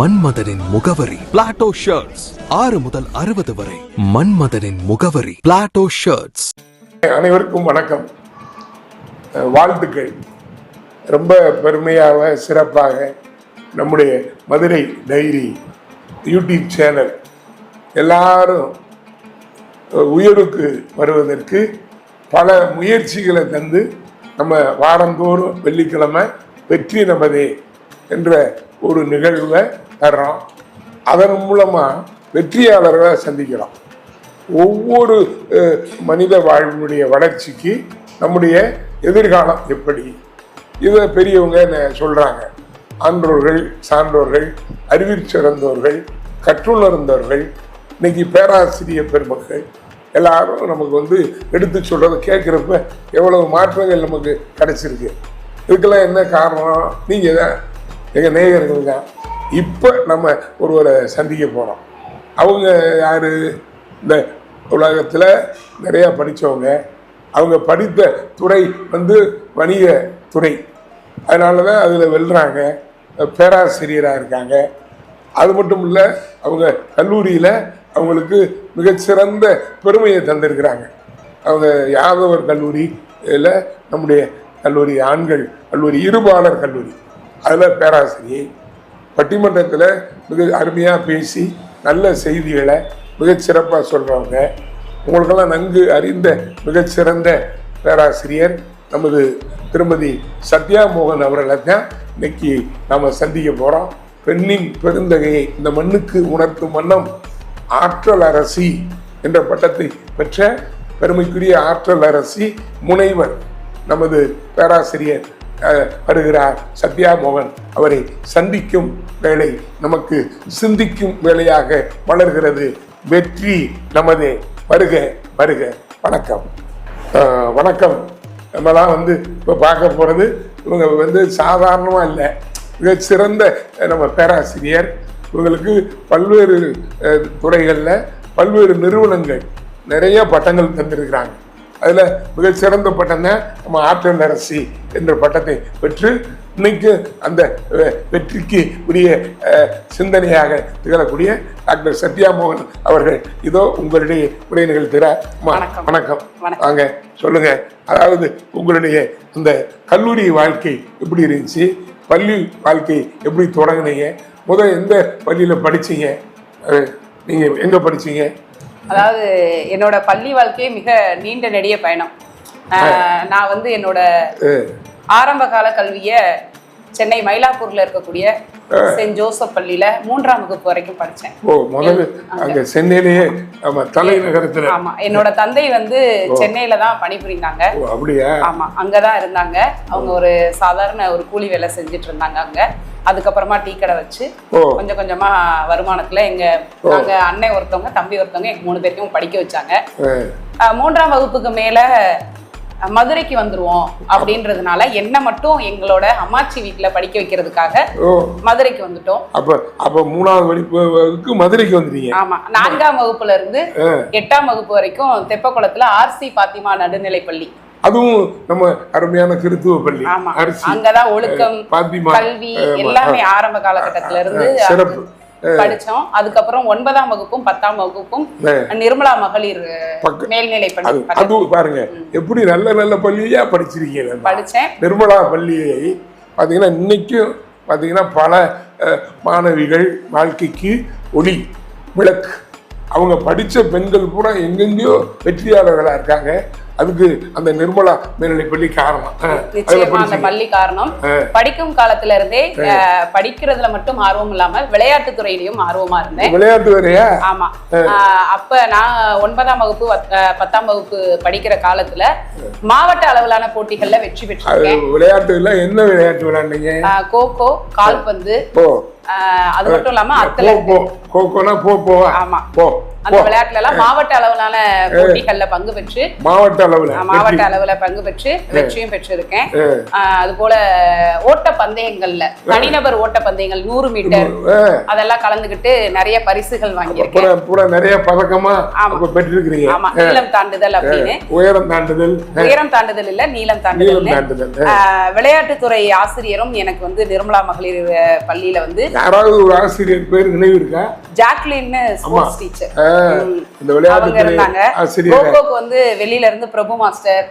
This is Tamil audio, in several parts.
மன்மதனின் முகவரி. பிளாட்டோ ஷர்ட்ஸ் ஆறு முதல் அறுபது வரை மன்மதனின் முகவரி. பிளாட்டோ ஷர்ட்ஸ் அனைவருக்கும் வணக்கம். வாழ்த்துக்கள். ரொம்ப பெருமையாக சிறப்பாக நம்முடைய மதுரை டைரி யூடியூப் சேனல் எல்லாரும் அஹ் உயருக்கு வருவதற்கு பல முயற்சிகளை தந்து நம்ம வாரந்தோறும் வெள்ளிக்கிழமை வெற்றி நமதே என்ற ஒரு நிகழ்வை தர்றோம். அதன் மூலமாக வெற்றியாளர்களை சந்திக்கிறோம் ஒவ்வொரு மனித வாழ்வினுடைய வளர்ச்சிக்கு நம்முடைய எதிர்காலம் எப்படி? இதை பெரியவங்க சொல்கிறாங்க ஆன்றோர்கள் சான்றோர்கள் அறிவிற் சிறந்தோர்கள் கற்றுணர்ந்தவர்கள் இன்னைக்கு பேராசிரியர் பெருமக்கள் எல்லாரும் நமக்கு வந்து எடுத்து சொல்கிறத கேட்குறப்ப எவ்வளவு மாற்றங்கள் நமக்கு கிடைச்சிருக்கு. இதுக்கெல்லாம் என்ன காரணம்? நீங்கள் தான் எங்கள் நேயர்கள் தான். இப்போ நம்ம ஒருவரை சந்திக்க போகிறோம் அவங்க யார்? இந்த உலகத்தில் நிறையா படித்தவங்க அவங்க படித்த துறை வந்து வணிக துறை. அதனால தான் அதில் வெல்றாங்க. பேராசிரியராக இருக்காங்க. அது மட்டும் இல்லை அவங்க கல்லூரியில் அவங்களுக்கு மிகச்சிறந்த பெருமையை தந்திருக்கிறாங்க. அவங்க யாதவர் கல்லூரியில் நம்முடைய கல்லூரி ஆண்கள் கல்லூரி இருபாலர் கல்லூரி. அதில் பேராசிரியை. பட்டிமன்றத்தில் மிக அருமையாக பேசி நல்ல செய்திகளை மிகச்சிறப்பாக சொல்கிறவங்க உங்களுக்கெல்லாம் நன்கு அறிந்த மிகச்சிறந்த பேராசிரியர் நமது திருமதி சத்யா மோகன் அவர்களை தான் இன்னைக்கு நாம் சந்திக்க போகிறோம் பெண்ணின் பெருந்தகையை இந்த மண்ணுக்கு உணர்த்தும் வண்ணம் ஆற்றல் அரசி என்ற பட்டத்தை பெற்ற பெருமைக்குரிய ஆற்றல் அரசி முனைவர் நமது பேராசிரியர் வருகிறார் சத்யா மோகன் அவரை சந்திக்கும் வேலை நமக்கு சிந்திக்கும் வேலையாக வளர்கிறது வெற்றி நமது. வருக வருக. வணக்கம். வணக்கம். நம்மலாம் வந்து இப்போ பார்க்க போகிறது இவங்க வந்து சாதாரணமாக இல்லை. மிக சிறந்த நம்ம பேராசிரியர். இவங்களுக்கு பல்வேறு துறைகளில் பல்வேறு நிறுவனங்கள் நிறைய பட்டங்கள் தந்திருக்கிறாங்க. அதில் மிகச்சிறந்த பட்டம் தான் நம்ம ஆற்றல் அரசி என்ற பட்டத்தை பெற்று இன்னைக்கு அந்த வெற்றிக்கு உரிய சிந்தனையாக திகழக்கூடிய டாக்டர் சத்யா மோகன் அவர்கள் இதோ உங்களுடைய உரை நிகழ்த்துகிற வணக்கம். வாங்க சொல்லுங்க. அதாவது உங்களுடைய அந்த கல்லூரி வாழ்க்கை எப்படி இருந்துச்சு? பள்ளி வாழ்க்கை எப்படி தொடங்குனீங்க? முதல் எந்த பள்ளியில படிச்சீங்க? அஹ், நீங்க எங்க படிச்சீங்க? அதாவது என்னோட பள்ளி வாழ்க்கையே மிக நீண்ட நெடிய பயணம். நான் வந்து என்னோட ஆரம்ப கால கல்விய சென்னை மயிலாப்பூர்ல இருக்கக்கூடிய சென்ட் ஜோசப் பள்ளியில மூன்றாம் வகுப்பு வரைக்கும் படிச்சேன். ஓ முதல்ல அங்க சென்னையிலேயே நம்ம தலைநகரத்துல ஆமா என்னோட தந்தை வந்து சென்னையில தான் பணிபுரிந்தாங்க. ஓ அப்படியா? ஆமா அங்கதான் இருந்தாங்க. அவங்க ஒரு சாதாரண ஒரு கூலி வேலை செஞ்சுட்டு இருந்தாங்க அங்க. அதுக்கப்புறமா டீ கடை வச்சு கொஞ்சம் கொஞ்சமா வருமானத்துல எங்க நாங்க அண்ணன் ஒருத்தவங்க தம்பி ஒருத்தவங்க எங்க மூணு பேருக்கும் படிக்க வச்சாங்க. மூன்றாம் வகுப்புக்கு மேல மதுரைக்கு வந்துருவோம் அப்படின்றதுனால என்ன மட்டும் எங்களோட அம்மாச்சி வீட்டுல படிக்க வைக்கிறதுக்காக மதுரைக்கு வந்துட்டோம். அப்ப அப்ப மூணாவது வகுப்புக்கு மதுரைக்கு வந்துட்டீங்க. ஆமா. நான்காம் வகுப்புல இருந்து எட்டாம் வகுப்பு வரைக்கும் தெப்பக்குளத்துல ஆர்சி பாத்திமா நடுநிலைப்பள்ளி அதுவும் நம்ம அருமையான கிறித்துவ பள்ளி. அங்கதான் ஒழுக்கம் கல்வி. எல்லாமே ஆரம்ப காலகட்டத்துல இருந்து சிறப்பு. படிச்சோம். அதுக்கப்புறம் ஒன்பதாம் வகுப்பும் பத்தாம் வகுப்பும் நிர்மலா மகளிர் அது பாருங்க. எப்படி நல்ல நல்ல பள்ளியா படிச்சிருக்கீங்க நிர்மலா பள்ளியை பார்த்தீங்கன்னா இன்னைக்கும் பார்த்தீங்கன்னா பல மாணவிகள் வாழ்க்கைக்கு ஒளி விளக்கு. அவங்க படித்த பெண்கள் பூரா எங்கெங்கேயோ வெற்றியாளர்களாக இருக்காங்க. அதுக்கு அந்த நிர்மலா மேல்நிலைப் பள்ளி காரணம். நிச்சயமா அந்த. பள்ளி காரணம். படிக்கும் காலத்துல இருந்தே படிக்கிறதுல மட்டும் ஆர்வம் இல்லாம விளையாட்டு துறையிலயும் ஆர்வமா இருந்தேன். விளையாட்டு வேறையா ஆமா. அப்ப நான் ஒன்பதாம் வகுப்பு பத்தாம் வகுப்பு படிக்கிற காலத்துல மாவட்ட அளவிலான போட்டிகள்ல வெற்றி பெற்றிருக்கேன். விளையாட்டுல என்ன விளையாட்டு விளையாண்டீங்க? ஆஹ் கோகோ கால்பந்து போ. அது மட்டும் இல்லாம போ அத்தலட் போ கோகோனா போ போவா. ஆமா. போ. அந்த. விளையாட்டுல எல்லாம் மாவட்ட அளவிலான போட்டிகள்ல பங்கு பெற்று மாவட்ட அளவுல. மாவட்ட அளவுல பங்கு பெற்று வெற்றியும் பெற்றிருக்கேன். அது போல ஓட்ட பந்தயங்கள்ல தனிநபர் ஓட்ட பந்தயங்கள் நூறு மீட்டர் அதெல்லாம் கலந்துகிட்டு நிறைய பரிசுகள் வாங்கியிருக்கேன். நிறைய பதக்கமா பெற்றிருக்கிறீங்க. ஆமா நீளம் தாண்டுதல் அப்படின்னு. உயரம் தாண்டுதல் உயரம் தாண்டுதல் இல்ல நீளம் தாண்டுதல் விளையாட்டுத்துறை ஆசிரியரும் எனக்கு வந்து நிர்மலா மகளிர் பள்ளியில வந்து யாராவது ஒரு ஆசிரியர் பேர் நினைவு இருக்கா? ஜாக்லின்னு ஸ்போர்ட்ஸ் டீச்சர். இந்த விளையாட்டு இருந்தாங்க. ஆசிரியர். வந்து வெளியில இருந்து பிரபு மாஸ்டர்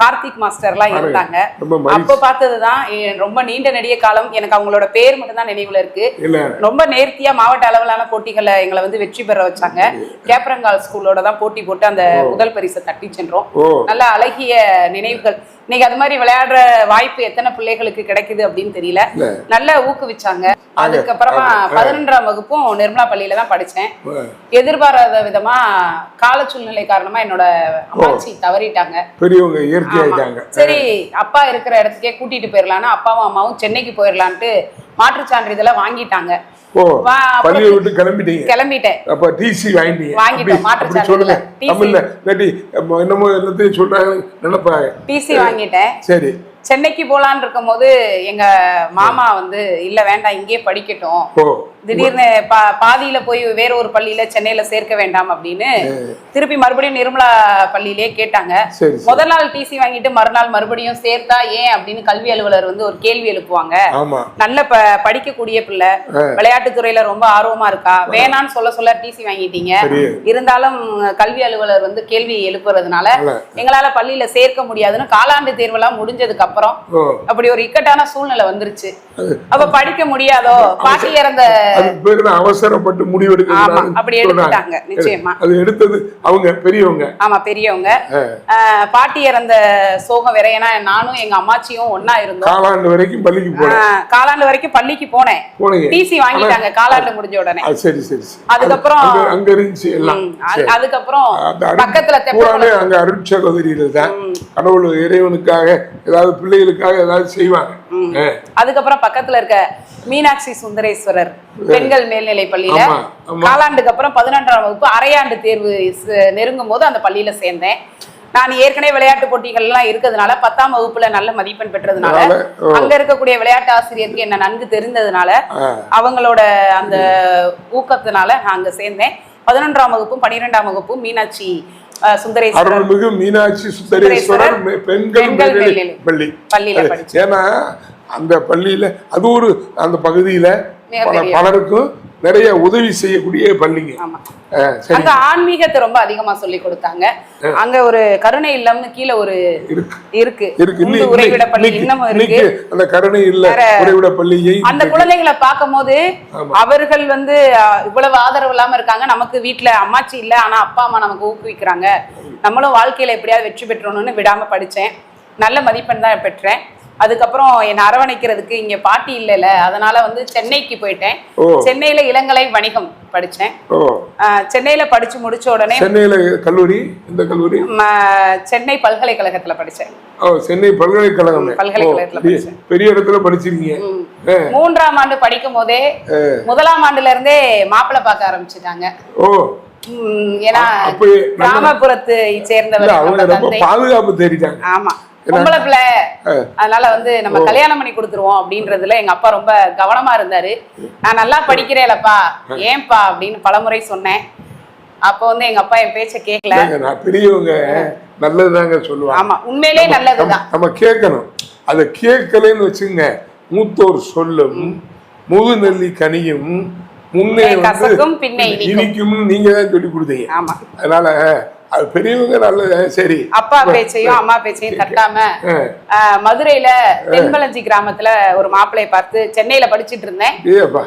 கார்த்திக் மாஸ்டர் எல்லாம் இருந்தாங்க. அப்ப பார்த்ததுதான் ரொம்ப நீண்ட நெடிய காலம் எனக்கு அவங்களோட பேர் மட்டும் தான் நினைவுல இருக்கு. ரொம்ப நேர்த்தியா மாவட்ட அளவிலான போட்டிகளை எங்களை வந்து வெற்றி பெற வச்சாங்க. கேப்ரங்கால் ஸ்கூலோட தான் போட்டி போட்டு அந்த முதல் பரிசை தட்டி சென்றோம். நல்ல அழகிய நினைவுகள். இன்னைக்கு அது மாதிரி விளையாடுற வாய்ப்பு எத்தனை பிள்ளைகளுக்கு கிடைக்குது அப்படின்னு தெரியல. நல்ல ஊக்குவிச்சாங்க. அதுக்கப்புறமா பதினொன்றாம் வகுப்பும் நிர்மலா பள்ளியில தான் படிச்சேன். எதிர்பாராத விதமா கால சூழ்நிலை காரணமா என்னோட அம்மாச்சி தவறிட்டாங்க. பெரியவங்க சரி அப்பா இருக்கிற இடத்துக்கே கூட்டிட்டு போயிடலான்னு அப்பாவும் அம்மாவும் சென்னைக்கு போயிடலான்ட்டு மாற்றுச் சான்றிதழை வாங்கிட்டாங்க. பள்ளியை விட்டு கிளம்பிட்டீங்க. கிளம்பிட்டேன். அப்ப டிசி வாங்கிட்டீங்க. மாற்றுச் அப்படி சொல்லுங்க. தமிழ்ல என்னமோ எல்லாத்தையும் சொல்றாங்க நினைப்பாங்க டிசி வாங்கிட்டேன். சரி. சென்னைக்கு போலான்னு இருக்கும்போது எங்க மாமா வந்து இல்ல வேண்டாம் இங்கேயே படிக்கட்டும். திடீர்னு பா பாதியில போய் வேற ஒரு பள்ளியில சென்னையில சேர்க்க வேண்டாம் அப்படின்னு திருப்பி மறுபடியும் நிர்மலா பள்ளியிலே கேட்டாங்க. முதல் நாள் டிசி வாங்கிட்டு மறுநாள் மறுபடியும் சேர்த்தா ஏன் அப்படின்னு கல்வி அலுவலர் வந்து ஒரு கேள்வி எழுப்புவாங்க. நல்ல ப படிக்கக்கூடிய பிள்ளை விளையாட்டுத் துறையில ரொம்ப ஆர்வமா இருக்கா? வேணான்னு சொல்ல சொல்ல டிசி வாங்கிட்டீங்க. இருந்தாலும் கல்வி அலுவலர் வந்து கேள்வி எழுப்புறதுனால. எங்களால பள்ளியில சேர்க்க முடியாதுன்னு காலாண்டு தேர்வெல்லாம் முடிஞ்சதுக்கு அப்புறம் அப்படி ஒரு இக்கட்டான சூழ்நிலை வந்துருச்சு. அப்ப படிக்க முடியாதோ பாட்டி இறந்த பேரு அவசரப்பட்டு முடிவெடுக்க அப்படி எடுத்துட்டாங்க நிச்சயமா. அது எடுத்தது அவங்க பெரியவங்க. ஆமா பெரியவங்க. பாட்டி இறந்த சோகம் வேற ஏன்னா நானும் எங்க அம்மாச்சியும் ஒண்ணா இருந்தோம். காலாண்டு வரைக்கும் பள்ளிக்கு போனேன். காலாண்டு வரைக்கும் பள்ளிக்கு போனேன். டிசி வாங்கிட்டாங்க காலாண்டு முடிஞ்ச உடனே. சரி சரி. அதுக்கப்புறம் அங்க- இருந்துச்சு எல்லாம். அதுக்கப்புறம் பக்கத்துல அங்க அருட்சகோதரிகள் தான். கடவுள் இறைவனுக்காக ஏதாவது பிள்ளைகளுக்காக ஏதாவது செய்வாங்க அதுக்கப்புறம் பக்கத்துல இருக்க மீனாட்சி சுந்தரேஸ்வரர் பெண்கள் மேல்நிலை பள்ளியில. காலாண்டுக்கு அப்புறம் பதினொன்றாம் வகுப்பு அரையாண்டு தேர்வு நெருங்கும் போது அந்த பள்ளியில சேர்ந்தேன் நான் ஏற்கனவே விளையாட்டு போட்டிகள் எல்லாம் இருக்கிறதுனால பத்தாம் வகுப்புல நல்ல மதிப்பெண் பெற்றதுனால. அங்க இருக்கக்கூடிய விளையாட்டு ஆசிரியருக்கு என்ன நன்கு தெரிந்ததுனால. அவங்களோட அந்த ஊக்கத்தினால நான் அங்க சேர்ந்தேன் பதினொன்றாம் வகுப்பும் பன்னிரெண்டாம் வகுப்பும் மீனாட்சி சுந்தரேஸ்வரர் அருள்மிகு மீனாட்சி சுந்தரேஸ்வரர் பெண்கள் பள்ளி பள்ளியில. ஏன்னா அந்த பள்ளியில அது ஒரு அந்த பகுதியில. பலருக்கும் நிறைய உதவி செய்யக்கூடிய பள்ளிங்க. அங்க ஆன்மீகத்தை ரொம்ப அதிகமா சொல்லி கொடுத்தாங்க. அங்க ஒரு கருணை இல்லம்னு கீழே ஒரு இருக்கு. இருக்கு. உறைவிட பள்ளி இன்னமும் இருக்கு. அந்த கருணை இல்ல உறைவிட பள்ளியை அந்த குழந்தைகளை பார்க்கும்போது. அவர்கள் வந்து இவ்வளவு ஆதரவு இல்லாம இருக்காங்க. நமக்கு வீட்ல அம்மாச்சி இல்ல. ஆனா அப்பா அம்மா நமக்கு ஊக்குவிக்கிறாங்க. நம்மளும் வாழ்க்கையில எப்படியாவது வெற்றி பெற்றணும்னு விடாம படிச்சேன். நல்ல மதிப்பெண் தான் பெற்றேன். அதுக்கப்புறம் என்னை அரவணைக்கிறதுக்கு இங்க பாட்டி இல்லைல்ல அதனால வந்து சென்னைக்கு போயிட்டேன். சென்னையில இளங்கலை வணிகம் படிச்சேன். சென்னையில படிச்சு முடிச்ச உடனே சென்னையில கல்லூரி? இந்த கல்லூரி? சென்னை பல்கலைக்கழகத்துல படிச்சேன். ஓ சென்னை பல்கலைக்கழகம். பல்கலைக்கழகத்துல படிச்சேன். பெரிய இடத்துல படிச்சிருக்கீங்க. மூன்றாம் ஆண்டு படிக்கும் போதே முதலாம் ஆண்டுல இருந்தே மாப்பிள்ளை பார்க்க ஆரம்பிச்சுட்டாங்க. ஓ. ஏன்னா கிராமப்புறத்தை சேர்ந்தவர் பாதுகாப்பு தேடிட்டாங்க. ஆமா. பொம்பளை பிள்ளை அதனால வந்து நம்ம கல்யாணம் பண்ணி கொடுத்துருவோம் அப்படின்றதுல எங்க அப்பா ரொம்ப கவனமா இருந்தாரு. நான் நல்லா படிக்கிறேன்லப்பா. ஏன்பா அப்படின்னு பலமுறை சொன்னேன். அப்போ வந்து எங்க அப்பா என் பேச்ச கேட்கல நான் பெரியவங்க. நல்லதுதாங்க சொல்லுவாங்க. ஆமா உண்மையிலே நல்லதுதான். நம்ம கேட்கணும். அதை கேட்கலன்னு வச்சுங்க மூத்தோர் சொல்லும் முதுநெல்லி கனியும் முன்னே வந்து இனிக்கும். இனிக்கும்னு நீங்க தான் சொல்லி கொடுத்தீங்க. ஆமா. அதனால அது பெரியவங்க நல்லது. சரி. அப்பா பேச்சையும் அம்மா பேச்சையும் தட்டாம மதுரையில தென்பளஞ்சி கிராமத்துல ஒரு மாப்பிள்ளைய பார்த்து சென்னையில படிச்சிட்டு இருந்தேன்.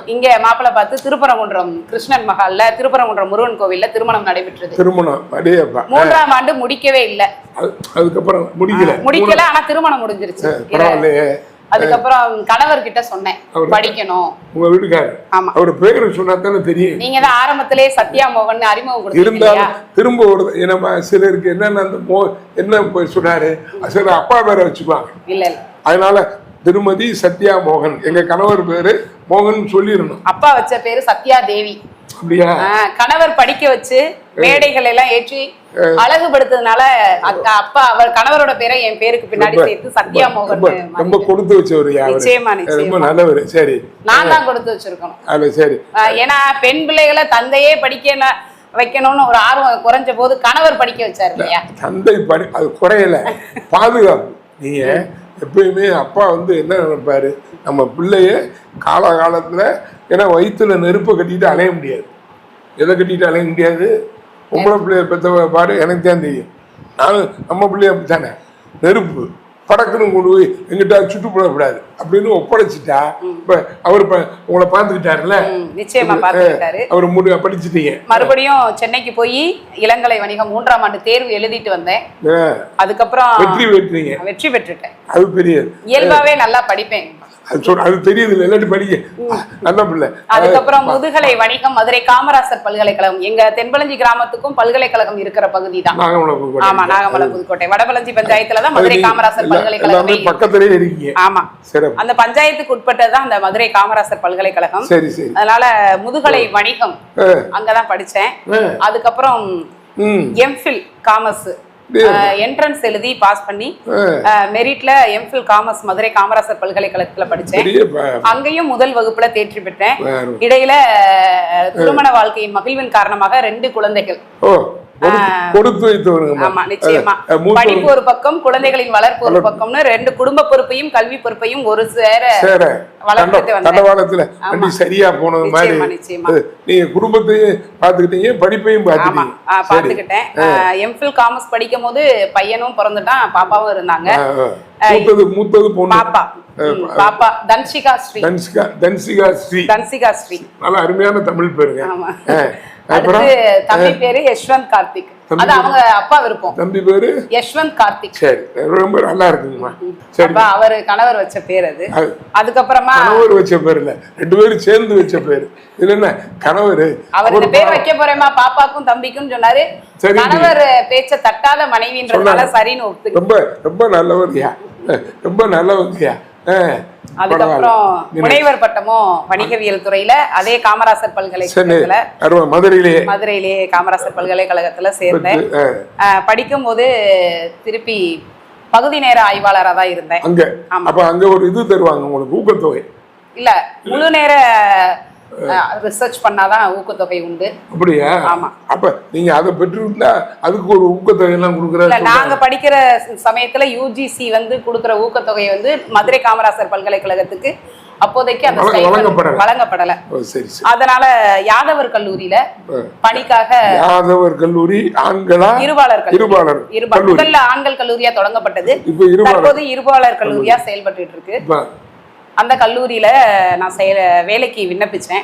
இங்க மாப்பிள்ளை பார்த்து திருப்பரங்குன்றம் கிருஷ்ணன் மஹால்ல திருப்பரங்குன்றம் முருகன் கோவில்ல திருமணம் நடைபெற்றது. திருமணம். அடேப்பா மூன்றாம் ஆண்டு முடிக்கவே இல்ல. அது- அதுக்கப்புறம் முடிக்கல. முடிக்கல ஆனா திருமணம் முடிஞ்சிருச்சு. பரவாயில்லையே. அதுக்கப்புறம் கணவர் கிட்ட சொன்னேன் படிக்கணும். உங்க வீட்டுக்காரர். ஆமா. அவர் பேரு சொன்னா தானே தெரியும். நீங்க தான் ஆரம்பத்திலே சத்யா மோகன் அறிமுகம் இருந்தாலும் திரும்ப ஒரு நம்ம சிலருக்கு என்னென்ன அந்த மோ என்ன போய் சொன்னாரு சில அப்பா பேரை வச்சுக்குவாங்க. இல்ல இல்ல. அதனால திருமதி சத்யா மோகன் எங்க கணவர் பேரு மோகன் சொல்லிடணும். அப்பா வச்ச பேரு சத்யா தேவி அப்படியா கணவர் படிக்க வச்சு மேடைகள் எல்லாம் ஏற்றி அழகுபடுத்ததுனால அப்பா அவர் கணவரோட பேரை என் பேருக்கு பின்னாடி சேர்த்து சத்யா மோகன் ரொம்ப கொடுத்து வச்சவர் நிச்சயமா, ரொம்ப. நல்லவர். சரி. நான் தான் கொடுத்து வச்சிருக்கணும். சரி. ஏன்னா பெண் பிள்ளைகளை தந்தையே படிக்க வைக்கணும்னு ஒரு ஆர்வம் குறைஞ்ச போது கணவர் படிக்க வச்சாரு இல்லையா? தந்தை படி அது குறையல. பாதுகாப்பு. நீங்க எப்பயுமே அப்பா வந்து என்ன நினைப்பாரு? நம்ம பிள்ளைய காலகாலத்துல ஏன்னா வயிற்றுல நெருப்பை கட்டிட்டு அலைய முடியாது. எதை கட்டிட்டு அலைய முடியாது? பொம்பளை பிள்ளைய பெற்றவ பாரு எனக்கு தான் தெரியும். நானும் நம்ம பிள்ளைய அப்படித்தானே? நெருப்பு படக்குன்னு கொண்டு போய் எங்கிட்ட சுட்டு போடக்கூடாது அப்படின்னு ஒப்படைச்சிட்டா இப்ப அவர் உங்களை பார்த்துக்கிட்டாருல்ல? நிச்சயமா பார்த்துக்கிட்டாரு. அவர் முடி படிச்சிட்டீங்க. மறுபடியும் சென்னைக்கு போய் இளங்கலை வணிகம் மூன்றாம் ஆண்டு தேர்வு எழுதிட்டு வந்தேன். அதுக்கப்புறம் வெற்றி பெற்றீங்க. வெற்றி பெற்றுட்டேன். அது பெரியது. இயல்பாவே நல்லா படிப்பேன். அது சொல் அது தெரியுது இல்லை இல்லாட்டி படிக்க நல்ல பிள்ளை. அதுக்கப்புறம் முதுகலை வணிகம் மதுரை காமராசர் பல்கலைக்கழகம். எங்க தென்பளஞ்சி கிராமத்துக்கும் பல்கலைக்கழகம் இருக்கிற பகுதி தான். நாகமலம். ஆமா நாகமலை புதுக்கோட்டை. வடபழஞ்சி பஞ்சாயத்துல தான் மதுரை காமராசர் பல்கலைக்கழகமே. பக்கத்திலேயே இருக்கீங்க. ஆமா. அந்த பஞ்சாயத்துக்கு உட்பட்டதுதான் அந்த மதுரை காமராசர் பல்கலைக்கழகம். சரி சரி. அதனால முதுகலை வணிகம் அங்கதான் படிச்சேன். அதுக்கப்புறம் எம்ஃபில் காமர்ஸ்? என்ட்ரன்ஸ் எழுதி பாஸ் பண்ணி மெரிட்ல எம்ஃபில் காமர்ஸ் மதுரை காமராசர் பல்கலைக்கழகத்துல படிச்சேன். அங்கேயும் முதல் வகுப்புல தேர்ச்சி பெற்றேன். இடையில திருமண வாழ்க்கையின் மகிழ்வின் காரணமாக ரெண்டு குழந்தைகள். கொடுத்து- வைத்தவருங்க படிப்பு ஒரு பக்கம் குழந்தைகளின் வளர்ப்பு ஒரு பக்கம்னு ரெண்டு குடும்ப பொறுப்பையும் கல்வி பொறுப்பையும் ஒரு சேர சேர. தண்டவாளத்துல வண்டி சரியா போனது மாதிரி நீங்க குடும்பத்தையும் பாத்துக்கிட்டீங்க படிப்பையும் பாத்துக்கிட்டீங்க பாத்துக்கிட்டேன் எம்ஃபில் காமர்ஸ் படிக்கும் போது பையனும் பிறந்துட்டான் பாப்பாவும் இருந்தாங்க. மூத்தது மூத்தது பொண்ணு. பாப்பா. தன்ஷிகா ஸ்ரீ. தன்சிகா தன்சிகா ஸ்ரீ. தன்சிகா ஸ்ரீ. நல்ல அருமையான தமிழ் பேருங்க. அடுத்து தம்பி பேரு யஷ்வந்த் கார்த்திக். அது அவங்க அப்பா விருப்பம். தம்பி பேரு? யஷ்வந்த் கார்த்திக். சரி ரொம்ப நல்லா இருக்குங்கம்மா. சரி. அப்பா அவர் கணவர் வச்ச பேர் அது. அது அதுக்கப்புறமா கணவர் வச்ச பேர் இல்ல. ரெண்டு பேரும் சேர்ந்து வச்ச பேர். இது என்ன? கணவர். அவர் இந்த பேர் வைக்க போறேமா பாப்பாக்கும் தம்பிக்கும் சொன்னாரு. கணவர் பேச்ச தட்டாத மனைவின்றதுனால. சரின்னு ஒத்துக்கு ரொம்ப ரொம்ப நல்லவர்யா. ரொம்ப நல்லவங்கய்யா ஆ, அதுக்கப்புறம். முனைவர் பட்டமும் வணிகவியல் துறையில அதே காமராசர் பல்கலைக்கழகத்துல மதுரையிலேயே மதுரையிலேயே காமராசர் பல்கலைக்கழகத்துல சேர்ந்தேன். ஆ, ஆஹ் படிக்கும்போது திருப்பி பகுதி நேர ஆய்வாளரா தான் இருந்தேன். அங்க. அப்ப அங்க ஒரு இது தருவாங்க உங்களுக்கு ஊக்கத்தொகை. இல்ல முழு நேர ரிசர்ச் பண்ணாதான் ஊக்கத்தொகை உண்டு. அப்படியா? ஆமா. அப்ப நீங்க அதை பெற்றிருந்தா அதுக்கு ஒரு ஊக்கத்தொகை எல்லாம் இல்ல கொடுக்குறாரு நாங்க படிக்கிற சமயத்துல யூஜிசி வந்து கொடுக்கிற ஊக்கத்தொகை வந்து மதுரை காமராசர் பல்கலைக்கழகத்துக்கு அப்போதைக்கு அந்த வழங்கப்படல. அதனால யாதவர் கல்லூரியில. பணிக்காக யாதவர் கல்லூரி ஆண்களா? இருபாலர் கல்லூரி. இருபாலர் இருபா- கல்லூரி. முதல்ல ஆண்கள் கல்லூரியா தொடங்கப்பட்டது. இப்ப இருபாலர் தற்போது இருபாலர் கல்லூரியா செயல்பட்டு இருக்கு. அந்த கல்லூரியில நான் செயல வேலைக்கு விண்ணப்பிச்சேன்.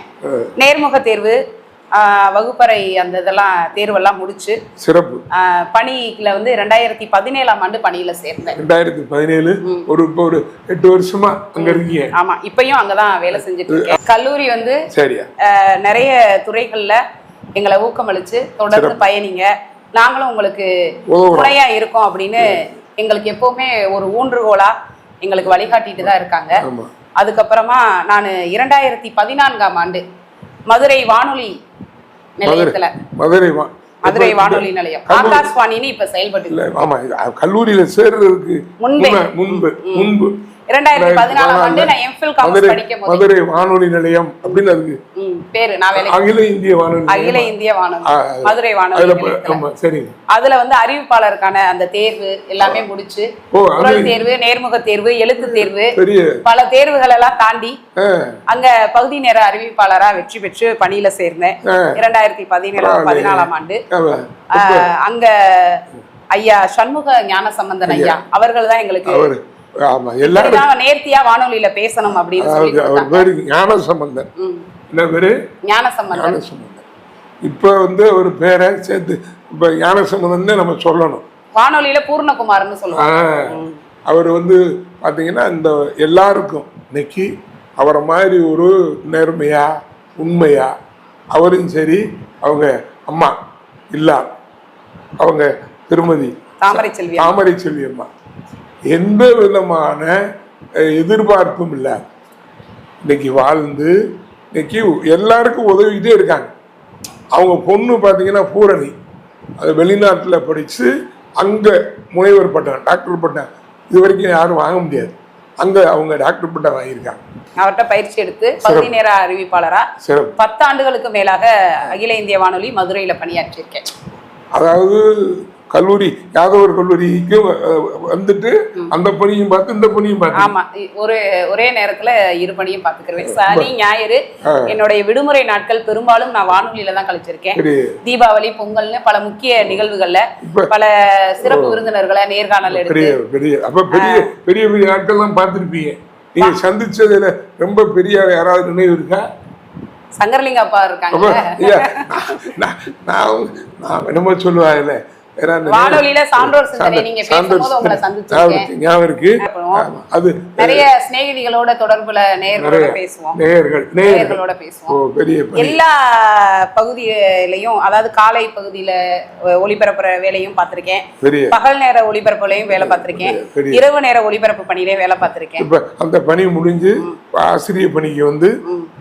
நேர்முக தேர்வு வகுப்பறை அந்த இதெல்லாம் தேர்வெல்லாம் முடிச்சு சிறப்பு. பணியில வந்து ரெண்டாயிரத்தி பதினேழாம் ஆண்டு பணியில சேர்ந்தேன். ரெண்டாயிரத்தி பதினேழு ஒரு இப்போ ஒரு எட்டு வருஷமா அங்க இருக்கீங்க. ஆமா இப்பயும் அங்கதான் வேலை செஞ்சுட்டு இருக்கேன். கல்லூரி வந்து சரியா. நிறைய துறைகள்ல எங்களை ஊக்கமளிச்சு தொடர்ந்து பயணிங்க. நாங்களும் உங்களுக்கு. துணையா இருக்கோம் அப்படின்னு எங்களுக்கு எப்பவுமே ஒரு ஊன்றுகோலா எங்களுக்கு வழிகாட்டிட்டு தான் இருக்காங்க. அதுக்கப்புறமா நான் இரண்டாயிரத்தி பதினான்காம் ஆண்டு மதுரை வானொலி நிலையத்துல. மதுரை மதுரை வானொலி நிலையம். ஆகாஷ்வாணின்னு இப்ப செயல்பட்டு ஆமா கல்லூரியில சேர்றதுக்கு முன்பே. முன்பு முன்பு. இரண்டாயிரத்தி பதினாலாம் ஆண்டு நான் எம்ஃபில் காமர்ஸ் படிக்கும் போது மதுரை வானொலி நிலையம் அப்படின்னு அதுக்கு ம், பேரு நான் வேலை அகில இந்திய வானொலி அகில நிலையம். இந்திய வானொலி. ஆ, மதுரை வானொலி அதுல வந்து அறிவிப்பாளருக்கான அந்த தேர்வு எல்லாமே முடிச்சு குரல் தேர்வு நேர்முக தேர்வு எழுத்து தேர்வு பல தேர்வுகள் எல்லாம் தாண்டி அங்க பகுதி நேர அறிவிப்பாளரா வெற்றி பெற்று பணியில சேர்ந்தேன். இரண்டாயிரத்தி பதினேழாம் பரவாயில்லையே. பதினாலாம் ஆண்டு. அங்க ஐயா சண்முக ஞான சம்பந்தன் ஐயா. அவர்கள் தான் எங்களுக்கு ஆமா எல்லாரும் நேர்த்தியா வானொலியில பேசணும் அப்படின்னு அவர். பேரு ஞான சம்பந்தன். என்ன பேரு? ஞான சம்பந்தன். ஞான சம்பந்தன். இப்ப வந்து ஒரு பேரை சேர்த்து இப்ப ஞான சம்பந்தன் நம்ம சொல்லணும். வானொலியில பூர்ணகுமார்னு சொல்லுவாங்க. அவர் வந்து பாத்தீங்கன்னா இந்த எல்லாருக்கும் இன்னைக்கு அவரை மாதிரி ஒரு நேர்மையா உண்மையா அவரும் சரி அவங்க அம்மா இல்லா அவங்க திருமதி தாமரை செல்வி தாமரை செல்வி அம்மா. எந்த விதமான எதிர்பார்ப்பும் இல்லை. இன்னைக்கு வாழ்ந்து இன்னைக்கு எல்லாருக்கும் உதவிக்கிட்டே இருக்காங்க. அவங்க பொண்ணு பார்த்தீங்கன்னா பூரணி. அது வெளிநாட்டில் படித்து அங்கே முனைவர் பட்டம் டாக்டர் பட்டம் இது வரைக்கும் யாரும் வாங்க முடியாது. அங்கே அவங்க டாக்டர் பட்டம் வாங்கியிருக்காங்க. அவர்கிட்ட பயிற்சி எடுத்து பகுதி நேர அறிவிப்பாளரா? சிறப்பு. பத்து ஆண்டுகளுக்கு மேலாக அகில இந்திய வானொலி மதுரையில பணியாற்றியிருக்கேன். அதாவது கல்லூரி யாதவர் கல்லூரிக்கு வந்துட்டு அந்த பணியும் பார்த்து இந்த பணியும் பார்த்து. ஆமா ஒரு ஒரே நேரத்துல இரு பணியும் பாத்துக்கிறேன் சனி ஞாயிறு என்னுடைய விடுமுறை நாட்கள் பெரும்பாலும் நான் வானொலியில தான் கழிச்சிருக்கேன். சரி. தீபாவளி பொங்கல்னு பல முக்கிய நிகழ்வுகள்ல பல சிறப்பு விருந்தினர்களை நேர்காணல் எடுத்து பெரிய பெரிய அப்ப பெரிய பெரிய பெரிய ஆட்கள்லாம் பார்த்துருப்பீங்க. நீங்க சந்திச்சதுல ரொம்ப பெரிய யாராவது நினைவு இருக்கா? சங்கரலிங்க அப்பா அப்ப இருக்காங்க நான் என்னமோ சொல்லுவாங்கல்ல வானொலியில சான்றோர் சிந்தனை நீங்க பேசும்போது உங்களை. சந்திச்சிருக்கேன். ஞாபகம் இருக்கு? அது நிறைய சிநேகிதிகளோட தொடர்புல நேயர்களோட பேசுவோம். நேயர்கள் நேயர்களோட பேசுவோம். பெரிய. எல்லா பகுதியிலையும் அதாவது காலை பகுதியில ஒளிபரப்புற வேலையும் பார்த்திருக்கேன். பகல் நேர ஒளிபரப்புலையும் வேலை பார்த்திருக்கேன். இரவு நேர ஒளிபரப்பு பணியிலையும் வேலை பார்த்திருக்கேன். இப்ப அந்த பணி முடிஞ்சு ஆசிரியர் பணிக்கு வந்து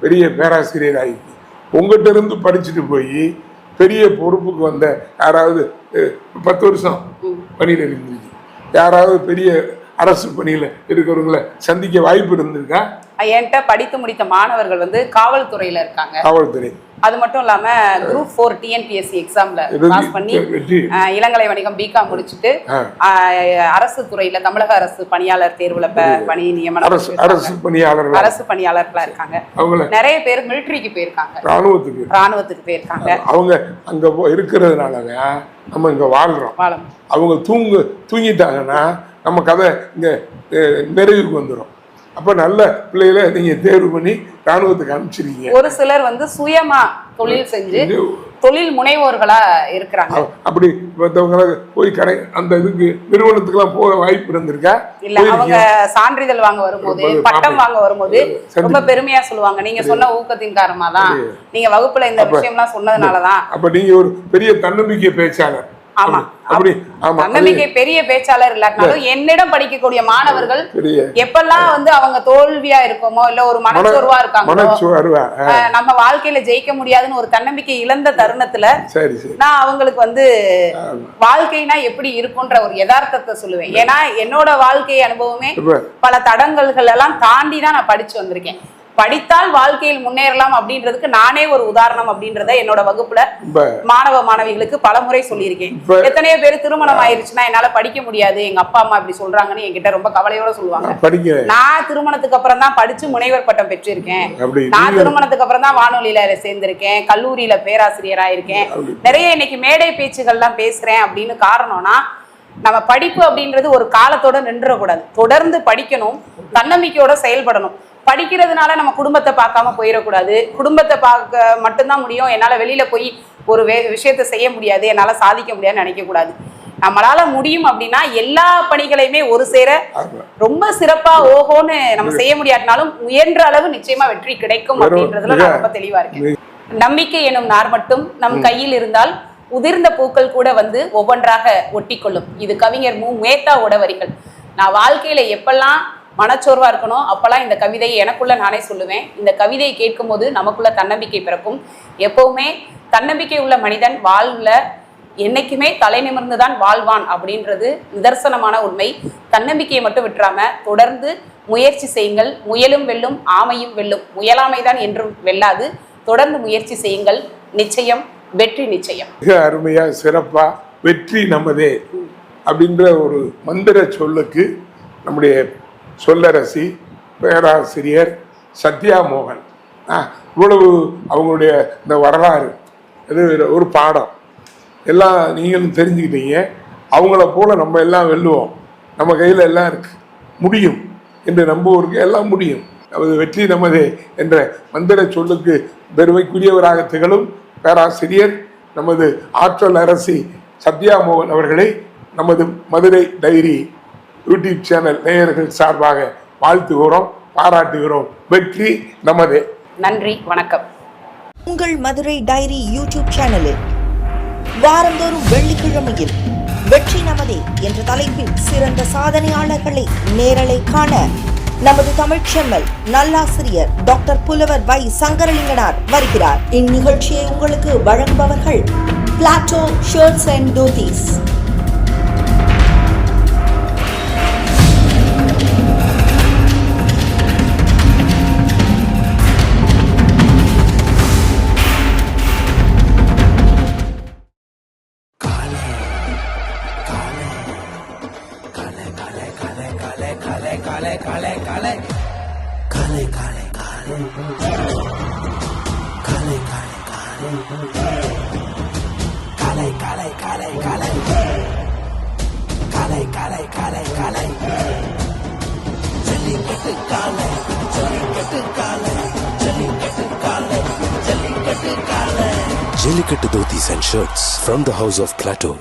பெரிய பேராசிரியர் ஆகி உங்ககிட்ட இருந்து படிச்சுட்டு போய் பெரிய பொறுப்புக்கு வந்த யாராவது பத்து வருஷம் பணியில் இருந்துருக்கு யாராவது பெரிய அரசு பணியில் இருக்கிறவங்கள சந்திக்க வாய்ப்பு இருந்திருக்கா? என்கிட்ட படித்து முடித்த மாணவர்கள் வந்து காவல்துறையில இருக்காங்க. காவல்துறை. அது மட்டும் இல்லாம குரூப் ஃபோர் டிஎன்பிஎஸ்சி எக்ஸாம்ல பாஸ் பண்ணி இளங்கலை வணிகம் பிகாம் முடிச்சுட்டு அரசு துறையில தமிழக அரசு பணியாளர் தேர்வுல பணி நியமனம் அரசு பெற்றிருக்காங்க. அரசு பணியாளர்கள்? இருக்காங்க. நிறைய பேர் மிலிட்டரிக்கு போயிருக்காங்க. ராணுவத்துக்கு ராணுவத்துக்கு போயிருக்காங்க. அவங்க அங்க இருக்கிறதுனாலதான் நம்ம இங்க வாழ்றோம். அவங்க தூங்கு தூங்கிட்டாங்கன்னா நம்ம கதை இங்க நிறைவுக்கு வந்துடும் அப்ப நல்ல பிள்ளைகளை நீங்க தேர்வு பண்ணி ராணுவத்துக்கு அனுப்பிச்சிருக்கீங்க. ஒரு சிலர் வந்து சுயமா தொழில் செஞ்சு தொழில் முனைவோர்களா இருக்கிறாங்க. அப்படி மற்றவங்கள போய் கடை அந்த இதுக்கு நிறுவனத்துக்குலாம் போக வாய்ப்பு இருந்திருக்கா? இல்ல அவங்க சான்றிதழ் வாங்க வரும்போது ரொம்ப பட்டம். வாங்க வரும்போது. ரொம்ப பெருமையா சொல்லுவாங்க. நீங்க சொன்ன ஊக்கத்தின் காரணமா தான் நீங்க வகுப்புல இந்த விஷயம்லாம் சொன்னதுனாலதான். அப்ப நீங்க ஒரு பெரிய தன்னம்பிக்கை பேச்சாளர். ஆமா. தன்னம்பிக்கை பெரிய பேச்சாளர் இல்லாட்டினாலும் என்னிடம் படிக்கக்கூடிய மாணவர்கள் எப்பெல்லாம் வந்து அவங்க தோல்வியா இருக்கோமோ இல்ல ஒரு மனச்சோர்வா அஹ், நம்ம வாழ்க்கையில ஜெயிக்க முடியாதுன்னு ஒரு தன்னம்பிக்கை இழந்த தருணத்துல நான் அவங்களுக்கு வந்து வாழ்க்கைனா எப்படி இருக்கும்ன்ற ஒரு யதார்த்தத்தை சொல்லுவேன். ஏன்னா என்னோட வாழ்க்கை அனுபவமே பல தடங்கல்கள் எல்லாம் தாண்டி தான் நான் படிச்சு வந்திருக்கேன். படித்தால் வாழ்க்கையில் முன்னேறலாம் அப்படின்றதுக்கு நானே ஒரு உதாரணம் அப்படின்றத என்னோட வகுப்புல மாணவ மாணவிகளுக்கு பல முறை சொல்லியிருக்கேன். எத்தனையோ பேர் திருமணம் ஆயிருச்சுன்னா என்னால படிக்க முடியாது. எங்க அப்பா அம்மா இப்படி சொல்றாங்கன்னு என்கிட்ட ரொம்ப கவலையோட சொல்லுவாங்க. நான் திருமணத்துக்கு அப்புறம் தான் படிச்சு முனைவர் பட்டம் பெற்றிருக்கேன். நான் திருமணத்துக்கு அப்புறம் தான் வானொலியில சேர்ந்திருக்கேன். கல்லூரியில பேராசிரியரா இருக்கேன். நிறைய இன்னைக்கு மேடை பேச்சுகள்லாம் பேசுறேன் அப்படின்னு காரணம்னா நம்ம படிப்பு அப்படின்றது ஒரு காலத்தோட நின்றக்கூடாது தொடர்ந்து படிக்கணும் தன்னம்பிக்கையோட செயல்படணும். படிக்கிறதுனால நம்ம குடும்பத்தை பார்க்காம போயிடக்கூடாது. குடும்பத்தை பார்க்க மட்டும்தான் முடியும். என்னால வெளியில போய் ஒரு வே விஷயத்தை செய்ய முடியாது. என்னால சாதிக்க முடியாதுன்னு நினைக்க கூடாது நம்மளால முடியும் அப்படின்னா எல்லா பணிகளையுமே ஒரு சேர. ரொம்ப சிறப்பா ஓஹோன்னு நம்ம செய்ய முடியாட்டினாலும் முயன்ற அளவு நிச்சயமா வெற்றி கிடைக்கும் அப்படின்றதுல நான் ரொம்ப தெளிவா இருக்கேன். நம்பிக்கை எனும் நார் மட்டும் நம் கையில் இருந்தால் உதிர்ந்த பூக்கள் கூட வந்து ஒவ்வொன்றாக ஒட்டிக்கொள்ளும். இது கவிஞர் மு. மேத்தாவோட வரிகள். நான் வாழ்க்கையில எப்பெல்லாம் மனச்சோர்வாக இருக்கணும். அப்போல்லாம் இந்த கவிதையை எனக்குள்ளே நானே சொல்லுவேன். இந்த கவிதையை கேட்கும்போது நமக்குள்ள தன்னம்பிக்கை பிறக்கும். எப்போவுமே தன்னம்பிக்கை உள்ள மனிதன் வாழ்வில் என்னைக்குமே தலை நிமிர்ந்து தான் வாழ்வான் அப்படின்றது நிதர்சனமான உண்மை. தன்னம்பிக்கையை மட்டும் விட்டுறாம தொடர்ந்து முயற்சி செய்யுங்கள். முயலும் வெல்லும் ஆமையும் வெல்லும். முயலாமைதான் என்றும் வெல்லாது. தொடர்ந்து முயற்சி செய்யுங்கள். நிச்சயம் வெற்றி நிச்சயம். மிக அருமையா சிறப்பா வெற்றி நமதே அப்படின்ற ஒரு மந்திர சொல்லுக்கு நம்முடைய சொல்லரசி பேராசிரியர் சத்யா மோகன். ஆ, இவ்வளவு அவங்களுடைய இந்த வரலாறு இது ஒரு பாடம். எல்லாம் நீங்களும் தெரிஞ்சுக்கிட்டீங்க. அவங்கள போல நம்ம எல்லாம் வெல்லுவோம். நம்ம கையில் எல்லாம் இருக்குது முடியும் என்று நம்புவோருக்கு எல்லாம் முடியும். நமது வெற்றி நமது என்ற மந்திர சொல்லுக்கு பெருமைக்குரியவராக திகழும் பேராசிரியர் நமது ஆற்றல் அரசி சத்யா மோகன் அவர்களை நமது மதுரை டைரி யூடியூப் சேனல் நேயர்கள் சார்பாக வாழ்த்துகிறோம் பாராட்டுகிறோம். வெற்றி நமதே. நன்றி வணக்கம். உங்கள் மதுரை டைரி யூடியூப் சேனலில் வாரந்தோறும் வெள்ளிக்கிழமையில் வெற்றி நமதே என்ற தலைப்பில் சிறந்த சாதனையாளர்களை நேரலை காண நமது தமிழ்ச் செம்மல் நல்லாசிரியர் டாக்டர் புலவர் வை சங்கரலிங்கனார் வருகிறார். இந்நிகழ்ச்சியை உங்களுக்கு வழங்குபவர்கள் Plateau Shirts and Dhotis. Shirts from the house of Plateau.